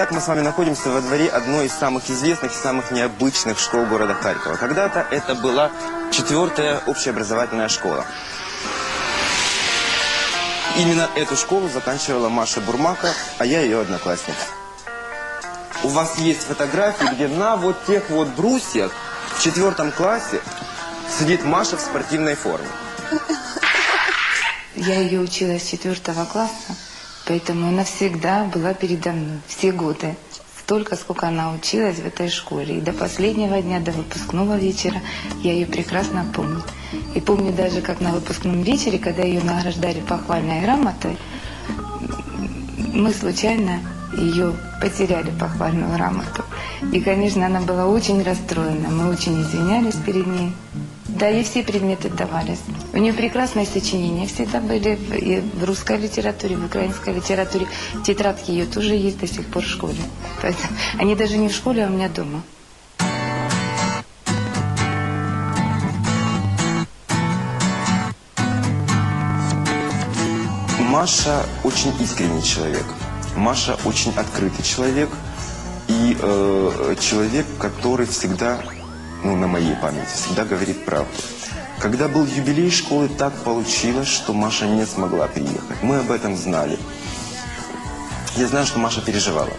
Итак, мы с вами находимся во дворе одной из самых известных и самых необычных школ города Харькова. Когда-то это была четвертая общеобразовательная школа. Именно эту школу заканчивала Маша Бурмака, а я ее одноклассник. У вас есть фотографии, где на вот тех вот брусьях в четвертом классе сидит Маша в спортивной форме. Я ее училась с четвертого класса, поэтому она всегда была передо мной, все годы. Столько, сколько она училась в этой школе. И до последнего дня, до выпускного вечера я ее прекрасно помню. И помню даже, как на выпускном вечере, когда ее награждали похвальной грамотой, мы случайно ее потеряли похвальную грамоту. И, конечно, она была очень расстроена. Мы очень извинялись перед ней. Да, ей все предметы давались. Нее прекрасные сочинения всегда были и в русской литературе, в украинской литературе. Тетрадки ее тоже есть до сих пор в школе. Поэтому они даже не в школе, а у меня дома. Маша очень искренний человек. Маша очень открытый человек. И э, человек, который всегда, ну, на моей памяти, всегда говорит правду. Когда был юбилей школы, так получилось, что Маша не смогла приехать. Мы об этом знали. Я знаю, что Маша переживала.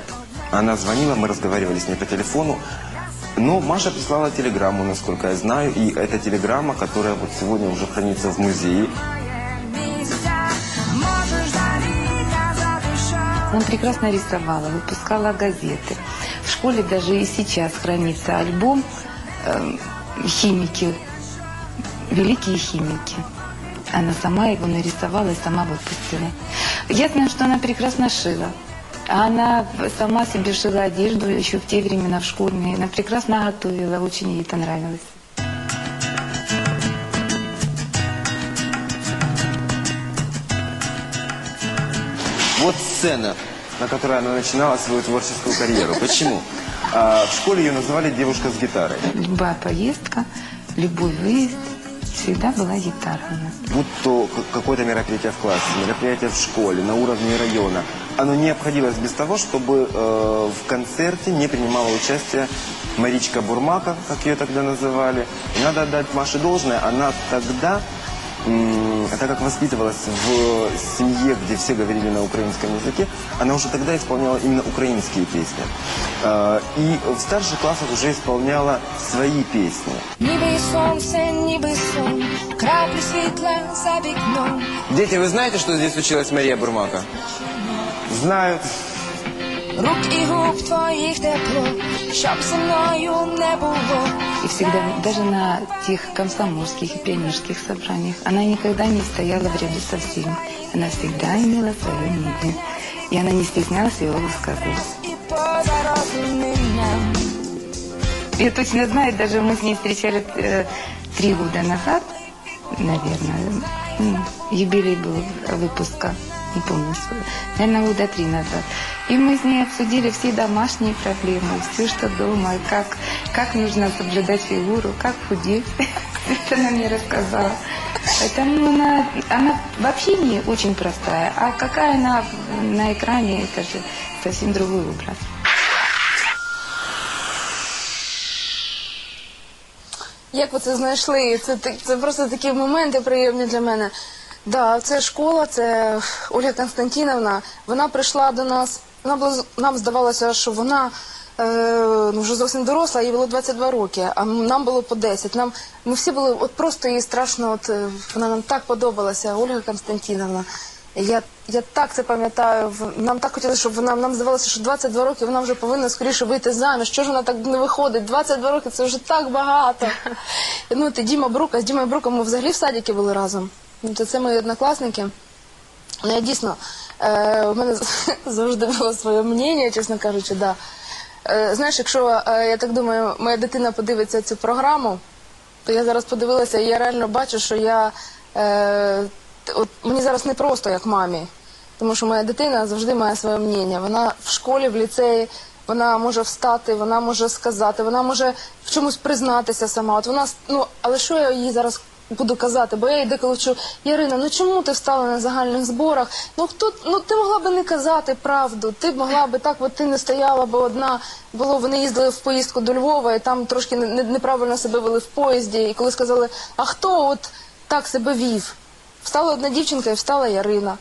Она звонила, мы разговаривали с ней по телефону. Но Маша прислала телеграмму, насколько я знаю, и эта телеграмма, которая вот сегодня уже хранится в музее, Она прекрасно рисовала, выпускала газеты. В школе даже и сейчас хранится альбом эм, «Химики», «Великие химики». Она сама его нарисовала и сама выпустила. Я знаю, что она прекрасно шила. А Она сама себе шила одежду еще в те времена в школьные. Она прекрасно готовила, очень ей это нравилось. Вот сцена, на которой она начинала свою творческую карьеру. Почему? А, в школе ее называли девушка с гитарой. Любая поездка, любой выезд, всегда была гитара у. Будь то какое-то мероприятие в классе, мероприятие в школе, на уровне района. Оно не обходилось без того, чтобы э, в концерте не принимала участие Маричка Бурмака, как ее тогда называли. И надо отдать Маше должное, она тогда, так как воспитывалась в семье, где все говорили на украинском языке, она уже тогда исполняла именно украинские песни. Э, и в старших классах уже исполняла свои песни. Ніби сонце, ніби сон, краплі світла за вікном. Дети, вы знаете, что здесь училась Мария Бурмака? Знают. Рук і губ твоїх тепло, щоб зі мною не було. И всегда, даже на тех комсомольских и пионерских собраниях, она никогда не стояла в ряду со всеми. Она всегда имела свое мнение. И она не стеснялась его высказывать. І поза розумінням. Я точно знаю, даже мы с ней встречались э, три года назад, наверное. м, Юбилей был выпуска, не помню, свой, наверное, года три назад. И мы с ней обсудили все домашние проблемы, все, что дома, как, как нужно соблюдать фигуру, как худеть. Это она мне рассказала. Поэтому она, она в общении очень простая. А какая она на экране, это же совсем другой образ. Як ви це знайшли? Це, так- це просто такі моменти приємні для мене. Да, це школа, це Ольга Константиновна. Вона прийшла до нас. була, нам здавалося, що вона е, ну, вже зовсім доросла, їй було 22 роки, а нам було по 10. Нам, ми всі були от просто їй страшно, от, е, вона нам так подобалася, Ольга Константиновна. Я, я так це пам'ятаю. Нам так хотілося, щоб вона нам здавалося, що 22 роки вона вже повинна скоріше вийти заміж. Що ж вона так не виходить? 22 роки це вже так багато. Ну, ти Діма Брука, з Дімою Бруком ми взагалі в садіки були разом. Ну, це мої однокласники. Ну, я дійсно, е, у мене завжди було своє мнення, чесно кажучи, да. Е, знаєш, якщо е, я так думаю, моя дитина подивиться цю програму, то я зараз подивилася, і я реально бачу, що я е, от мені зараз не просто як мамі, тому що моя дитина завжди має своє мнення. Вона в школі, в ліцеї, вона може встати, вона може сказати, вона може в чомусь признатися сама. От вона, ну, але що я їй зараз буду казати, бо я деколи чую, Ярина, ну чому ти встала на загальних зборах? Ну хто ну ти могла би не казати правду, ти б могла би так, от ти не стояла би одна. Було вони їздили в поїздку до Львова, і там трошки не- неправильно себе вели в поїзді. І коли сказали, а хто от так себе вів? Встала одна дівчинка і встала Ярина.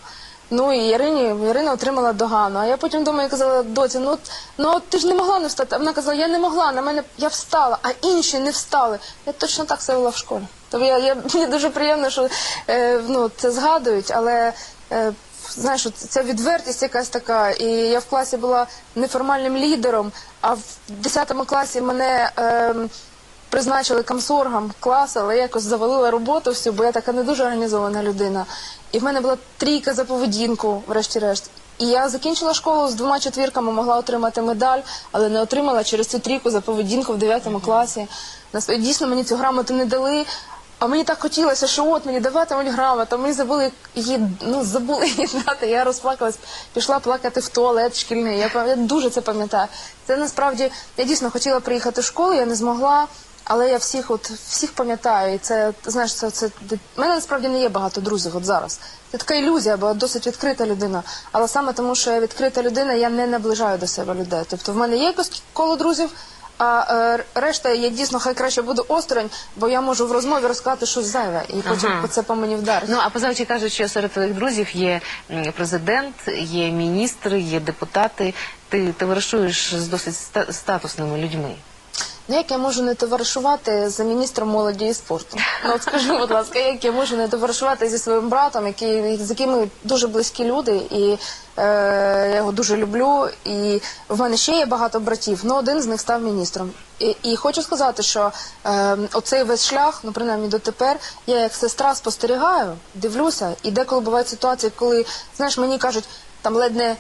Ну і Ярині Ярина отримала догану. А я потім думаю, казала, доці, ну, от- ну от ти ж не могла не встати. А вона казала, я не могла, на мене я встала, а інші не встали. Я точно так себе вела в школі. Тобто я, я мені дуже приємно, що е, ну, це згадують, але е, знаєш, ця відвертість якась така. І я в класі була неформальним лідером, а в 10 класі мене. Е, призначили комсоргом класу, але я якось завалила роботу всю, бо я така не дуже організована людина. І в мене була трійка за поведінку, врешті-решт. І я закінчила школу з двома четвірками, могла отримати медаль, але не отримала через цю трійку за поведінку в 9 класі. Дійсно, мені цю грамоту не дали. А мені так хотілося, що от мені даватимуть грамоту, мені забули її, ну забули її дати. Я розплакалась, пішла плакати в туалет шкільний. Я, я дуже це пам'ятаю. Це насправді я дійсно хотіла приїхати в школу, я не змогла. Але я всіх, от всіх пам'ятаю, і це знаєш, це, це в мене насправді не є багато друзів. От зараз це така ілюзія, бо досить відкрита людина. Але саме тому, що я відкрита людина, я не наближаю до себе людей. Тобто в мене є якось коло друзів, а е, решта я дійсно хай краще буду осторонь, бо я можу в розмові розказати щось зайве, і потім Ага. це по мені вдарить. Ну а позавчі кажуть, що серед твоїх друзів є м, президент, є міністри, є депутати. Ти товаришуєш з досить ста- статусними людьми. Ну, як я можу не товаришувати з міністром молоді і спорту? Ну от скажи, будь ласка, як я можу не товаришувати зі своїм братом, який з яким ми дуже близькі люди, і е, я його дуже люблю. І в мене ще є багато братів, але один з них став міністром. І, і хочу сказати, що е, оцей весь шлях, ну принаймні дотепер, я як сестра спостерігаю, дивлюся, і деколи бувають ситуації, коли знаєш, мені кажуть, там ледь не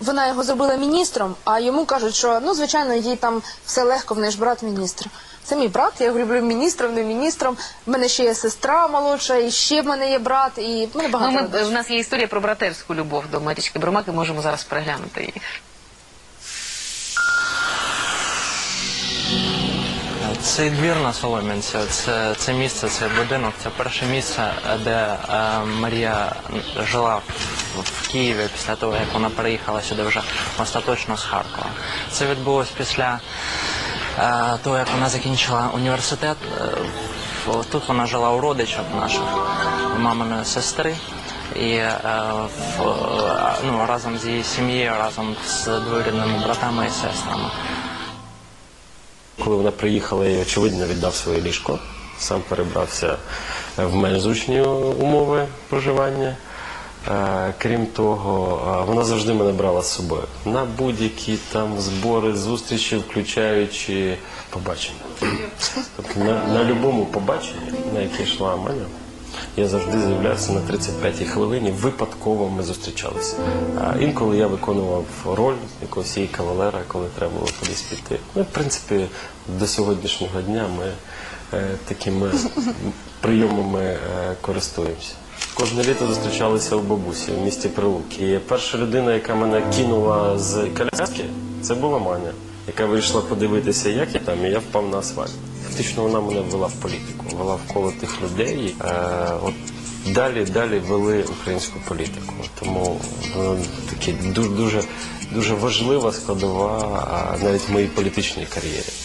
вона його зробила міністром, а йому кажуть, що ну звичайно їй там все легко, в неї ж брат міністр. Це мій брат, я його люблю міністром, не міністром. В мене ще є сестра молодша, і ще в мене є брат, і в мене багато. Ну, ми, в нас є історія про братерську любов до Марічки Бромаки, можемо зараз переглянути її. Цей двір на Солом'янці, це, це місце, це будинок, це перше місце, де е, Марія жила в, Києві після того, як вона переїхала сюди вже остаточно з Харкова. Це відбулось після е, того, як вона закінчила університет. Е, тут вона жила у родичів наших, маминої сестри. І е, в, е, ну, разом з її сім'єю, разом з двоюрідними братами і сестрами. Коли вона приїхала, я очевидно віддав своє ліжко. Сам перебрався в менш зручні умови проживання. Е, Крім того, е, вона завжди мене брала з собою на будь-які там збори, зустрічі, включаючи побачення. Тобто на, будь-якому побаченні, на яке йшла Маня, я завжди з'являвся на 35-й хвилині. Випадково ми зустрічалися. А інколи я виконував роль якогось її кавалера, коли треба було кудись піти. Ну, в принципі, до сьогоднішнього дня ми е, такими прийомами е, користуємося. Кожне літо зустрічалися у бабусі в місті Прилуки. І перша людина, яка мене кинула з коляски, це була Маня, яка вийшла подивитися, як я там, і я впав на асфальт. Фактично вона мене ввела в політику, ввела в коло тих людей. Е, от далі, далі вели українську політику. Тому е, такі дуже, дуже, важлива складова навіть в моїй політичній кар'єрі.